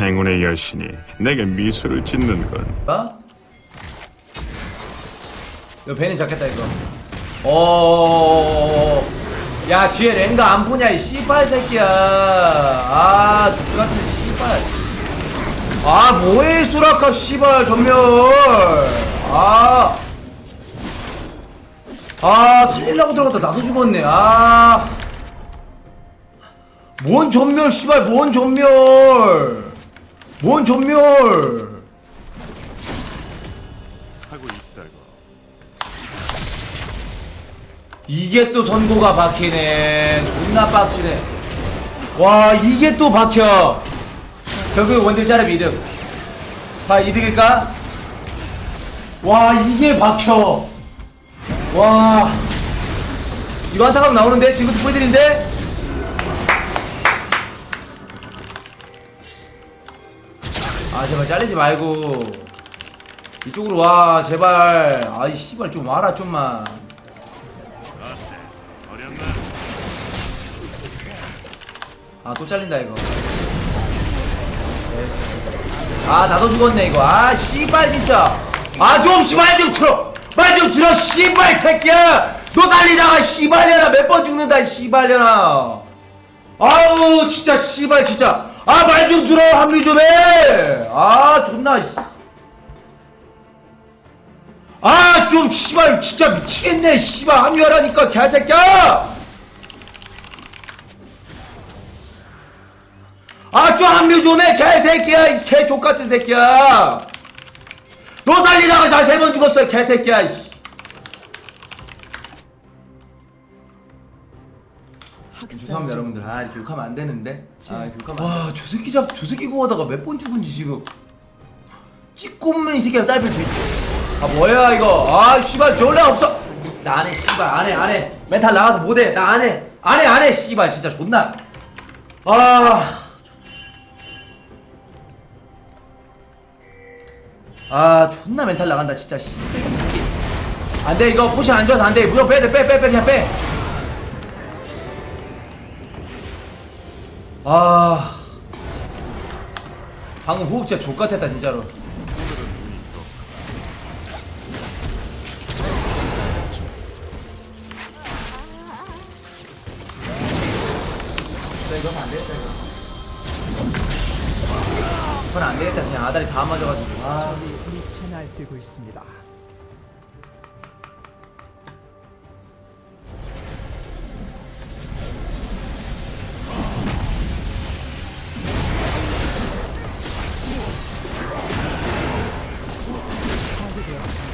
행운의 여신이 내게 미소를 짓는건 어? 이거 베니 잡겠다 이거 어. 야 뒤에 랭가 안 보냐 이 씨발 새끼야 아 X같은 씨발 아 뭐해 수라카 씨발 전멸 아 아, 살리려고 들어갔다 나도 죽었네. 아. 뭔 전멸, 씨발, 뭔 전멸. 뭔 전멸. 하고 있다고 이게 또 선고가 박히네. 존나 빡치네. 와, 이게 또 박혀. 결국 원딜 짜리 이득. 다 이득일까? 와, 이게 박혀. 와. 이거 한타각 나오는데? 지금부터 보여드린데? 제발 잘리지 말고. 이쪽으로 와, 제발. 아이, 씨발, 좀 와라, 좀만. 아 또 잘린다 이거 아 나도 죽었네 이거 아 씨발 진짜 아 좀 씨발 좀 들어 말 좀 들어 씨발 새끼야 너 살리다가 씨발려나 몇 번 죽는다 이 씨발려나 아우 진짜 씨발 진짜. 아 말 좀 들어 합류 좀해아 존나 아 좀 씨발 진짜 미치겠네 씨발. 합류하라니까 개새끼야! 아, 좀 합류 좀 해, 개새끼야, 이개 족같은 새끼야. 너 살리다가 나 세 번 죽었어, 개새끼야. 죄송합니다, 여러분들. 아, 이렇게 욕하면 안 되는데. 아, 이렇게 욕하면 와, 저 새끼 잡, 저 새끼 공하다가 몇 번 죽은지 지금. 찍고 오면 이 새끼가 딸필 수 있지. 아, 뭐야, 이거. 아, 씨발, 졸래 없어. 나안 해, 씨발, 안 해, 안 해. 멘탈 나가서 못 해. 나 안 해. 안 해, 안 해, 씨발, 진짜 존나. 아. 아 존나 멘탈 나간다 진짜 씨. 안돼 이거 포션 안 좋아서 안 돼 무조건 빼야 돼 빼 빼 빼 그냥 빼 아. 방금 호흡 진짜 족같았다 진짜로. 이거 안 되겠다 이거. 이건 안 되겠다. 그냥 아다리 다 맞아가지고. 아 적이 미쳐 날뛰고 있습니다. ediyorsun.